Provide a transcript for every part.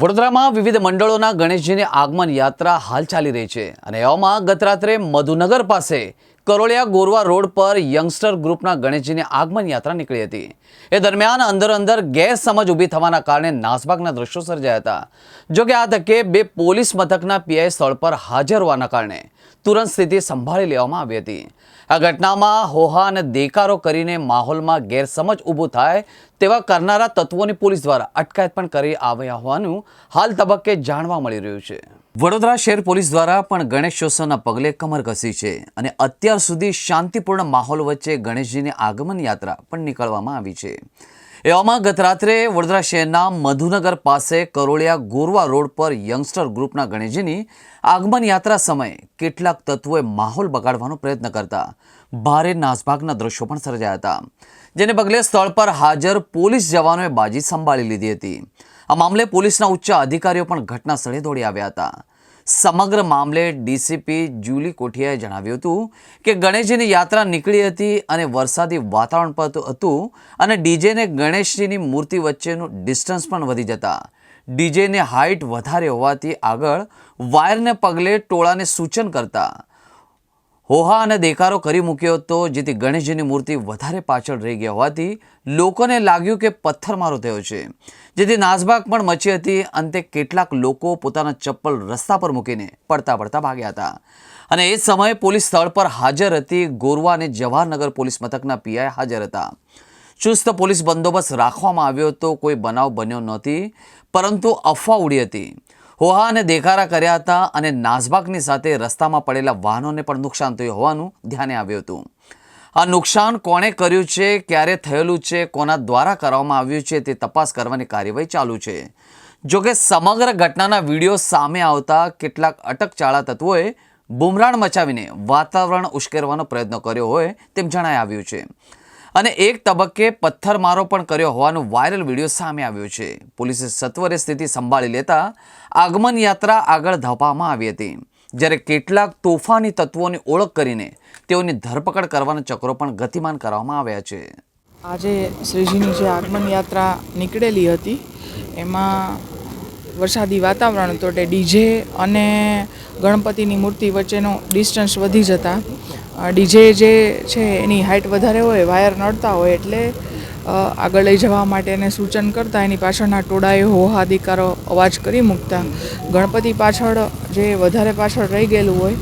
વડોદરામાં વિવિધ મંડળોના ગણેશજીની આગમન યાત્રા હાલ ચાલી રહી છે અને એવામાં ગત રાત્રે મધુનગર પાસે કરોળિયા ગોરવા રોડ પર યંગસ્ટર ગ્રુપના ગણેશજીની આગમન યાત્રા નીકળી હતી. એ દરમિયાન અંદર અંદર ગેરસમજ ઊભી થવાના કારણે નાસભાગના દ્રશ્યો સર્જાયા હતા. જોકે આ તકે બે પોલીસ મથકના પીઆઈ સ્થળ પર હાજર હોવાના કારણે તુરંત સ્થિતિ સંભાળી લેવામાં આવી હતી. આ ઘટનામાં હોહા અને દેકારો કરીને માહોલમાં ગેરસમજ ઊભું થાય તેવા કરનારા તત્વોની પોલીસ દ્વારા અટકાયત પણ કરી આવ્યા હોવાનું હાલ તબક્કે જાણવા મળી રહ્યું છે. વડોદરા શહેર પોલીસ દ્વારા પણ ગણેશોત્સવના પગલે કમર કસી છે અને અત્યાર સુધી શાંતિપૂર્ણ માહોલ વચ્ચે ગણેશજીની આગમન યાત્રા પણ નીકળવામાં આવી છે. એવામાં ગત રાત્રે વડોદરા શહેરના મધુનગર પાસે કરોળિયા ગોરવા રોડ પર યંગસ્ટર ગ્રુપના ગણેશજીની આગમન યાત્રા સમયે કેટલાક તત્વોએ માહોલ બગાડવાનો પ્રયત્ન કરતા ભારે નાસભાગના દ્રશ્યો પણ સર્જાયા હતા, જેને પગલે સ્થળ પર હાજર પોલીસ જવાનોએ બાજી સંભાળી લીધી હતી. આ મામલે પોલીસના ઉચ્ચ અધિકારીઓ પણ ઘટના સ્થળે દોડી આવ્યા હતા. સમગ્ર મામલે ડીસીપી જુલી કોઠિયાએ જણાવ્યું હતું કે ગણેશજીની યાત્રા નીકળી હતી અને વરસાદી વાતાવરણ પર હતું અને ડીજેને ગણેશજીની મૂર્તિ વચ્ચેનું ડિસ્ટન્સ પણ વધી જતા. ડીજેની હાઇટ વધારે હોવાથી આગળ વાયરને પગલે ટોળાને સૂચન કરતા હોહા અને દેકારો કરી મૂક્યો હતો, જેથી ગણેશજીની મૂર્તિ વધારે પાછળ રહી ગયા હોવાથી લોકોને લાગ્યું કે પથ્થરમારો થયો છે. જેથી નાસભાગ પણ મચી હતી. અંતે કેટલાક લોકો પોતાના ચપ્પલ રસ્તા પર મૂકીને પડતા પડતા ભાગ્યા હતા. અને એ સમયે પોલીસ સ્થળ પર હાજર હતી. ગોરવા અને જવાહરનગર પોલીસ મથકના પીઆઈ હાજર હતા. ચુસ્ત પોલીસ બંદોબસ્ત રાખવામાં આવ્યો હતો. કોઈ બનાવ બન્યો નહોતી, પરંતુ અફવા ઉડી હતી. હોહા અને દેખારા કર્યા હતા અને નાસભાગની સાથે રસ્તામાં પડેલા વાહનોને પણ નુકસાન થયું હોવાનું ધ્યાને આવ્યું હતું. આ નુકસાન કોણે કર્યું છે, ક્યારે થયેલું છે, કોના દ્વારા કરવામાં આવ્યું છે તે તપાસ કરવાની કાર્યવાહી ચાલુ છે. જોકે સમગ્ર ઘટનાના વીડિયો સામે આવતા કેટલાક અટકચાળા તત્વોએ બુમરાણ મચાવીને વાતાવરણ ઉશ્કેરવાનો પ્રયત્ન કર્યો હોય તેમ જણાઈ આવ્યું છે. અને એક તબક્કે પથ્થરમારો પણ કર્યો હોવાનું વાયરલ વીડિયો સામે આવ્યો છે. પોલીસે સત્વરે સ્થિતિ સંભાળી લેતા આગમન યાત્રા આગળ ધપાવવામાં આવી હતી. જ્યારે કેટલાક તોફાની તત્વોની ઓળખ કરીને તેઓની ધરપકડ કરવાના ચક્રો પણ ગતિમાન કરવામાં આવ્યા છે. આજે શ્રીજીની જે આગમન યાત્રા નીકળેલી હતી, એમાં વરસાદી વાતાવરણ હતો ડીજે અને ગણપતિની મૂર્તિ વચ્ચેનો ડિસ્ટન્સ વધી જતા ડીજે જે છે, એની હાઇટ વધારે હોય વાયર નડતા હોય, એટલે આગળ લઈ જવા માટે એને સૂચન કરતાં, એની પાછળના ટોળાએ હોહાદિકારો અવાજ કરી મૂકતા. ગણપતિ પાછળ જે વધારે પાછળ રહી ગયેલું હોય,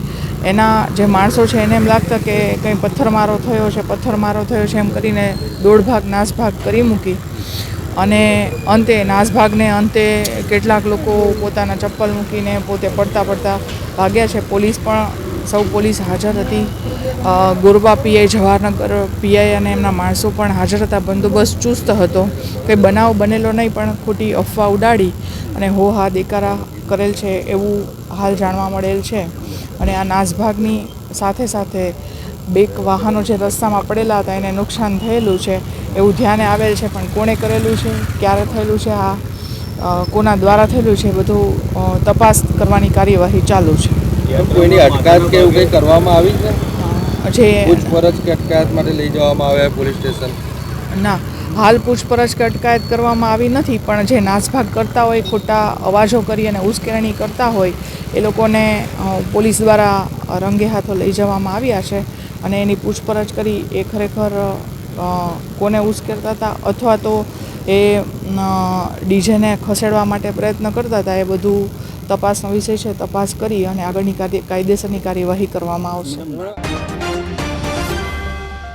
એના જે માણસો છે, એને એમ લાગતા કે કંઈ પથ્થરમારો થયો છે, પથ્થરમારો થયો છે, એમ કરીને દોઢ ભાગ નાસભાગ કરી મૂકી. અને અંતે નાસભાગને અંતે કેટલાક લોકો પોતાના ચપ્પલ મૂકીને પોતે પડતા પડતા ભાગ્યા છે. પોલીસ પણ સૌ પોલીસ હાજર હતી. ગોરબા પીઆઈ, જવાહરનગર પીઆઈ અને એમના માણસો પણ હાજર હતા. બંદોબસ્ત ચુસ્ત હતો. કંઈ બનાવ બનેલો નહીં, પણ ખોટી અફવા ઉડાડી અને હો હા દેકારા કરેલ છે એવું હાલ જાણવા મળેલ છે. અને આ નાસભાગની સાથે સાથે બેક વાહનો જે રસ્તામાં પડેલા હતા, એને નુકસાન થયેલું છે એવું ધ્યાને આવેલ છે. પણ કોણે કરેલું છે? ક્યારે થયેલું છે? આ કોના દ્વારા થયેલું છે? બધું તપાસ કરવાની કાર્યવાહી ચાલુ છે. કોઈની અટકાયત કે એવું કંઈ કરવામાં આવી છે? જે પૂછપરછ કે અટકાયત માટે લઈ જવામાં આવ્યા પોલીસ સ્ટેશન? ના હાલ પૂછપરછ કે અટકાયત કરવામાં આવી નથી પણ જે નાસભાગ કરતા હોય ખોટા અવાજો કરી અને ઉશ્કેરણી કરતા હોય એ લોકોને પોલીસ દ્વારા રંગે હાથો લઈ જવામાં આવ્યા છે અને એની પૂછપરછ કરી એ ખરેખર કોને ઉશ્કેરતા હતા અથવા તો એ ડીજેને ખસેડવા માટે પ્રયત્ન કરતા હતા એ બધું તપાસનો વિષય છે તપાસ કરી અને આગળની કાયદેસરની કાર્યવાહી કરવામાં આવશે.